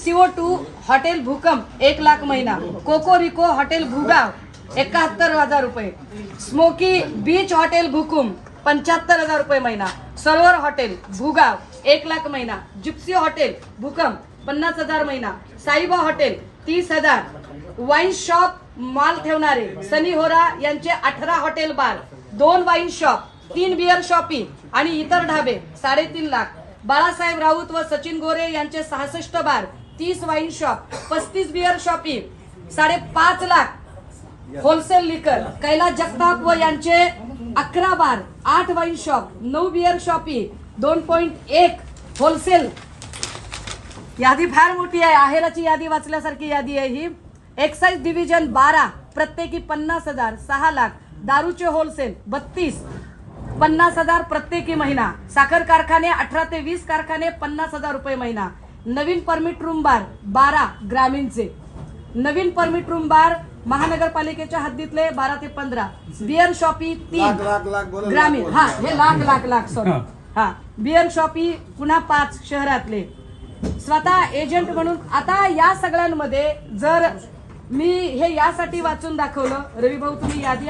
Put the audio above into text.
CO two hotel Bhukamp एक लाख महिना. Cocoa रिको hotel Bhugaon एकाहत्तर हजार रुपये. स्मोकी बीच हॉटेल भूकुम पंच्याहत्तर हजार रुपये महिना. सरोवर हॉटेल भूगाव एक लाख महिना. जिप्सी हॉटेल भूकंप पन्नास हजार महिना. साईबा हॉटेल तीस हजार. वाईन शॉप माल ठेवणारे सनी होरा यांचे अठरा हॉटेल बार. दोन वाईन शॉप तीन बिअर शॉपी आणि इतर ढाबे साडेतीन लाख. बाळासाहेब राऊत व सचिन गोरे यांचे सहासष्ट बार. तीस वाईन शॉप पस्तीस बिअर शॉपी साडेपाच लाख होलसेल लिकर कैलास जगताप व यांचे अकरा बार आठ वाईन शॉप नऊ बिअर शॉपी दोन पॉईंट एक होलसेल यादी फार मोठी आहे. आहेराची यादी वाचल्यासारखी यादी आहे ही. एक्साईज डिव्हिजन बारा प्रत्येकी पन्नास हजार सहा लाख. दारूचे होलसेल बत्तीस. पन्नास हजार प्रत्येकी महिना. साखर कारखाने अठरा ते वीस कारखाने पन्नास हजार रुपये महिना. नवीन परमिट रूम बार बारा ग्रामीणचे. नवीन परमिट रूम बार महानगरपालिकेच्या हद्दीतले बारा ते पंधरा. बिअर शॉपी तीन ग्रामीण. हा हे लाख लाख लाख सॉरी हा. बिअर शॉपी पुन्हा पाच शहरातले. स्वतः एजंट म्हणून आता या सगळ्यांमध्ये जर मी हे यासाठी वाचून दाखवलं रवी भाऊ तुम्ही यादी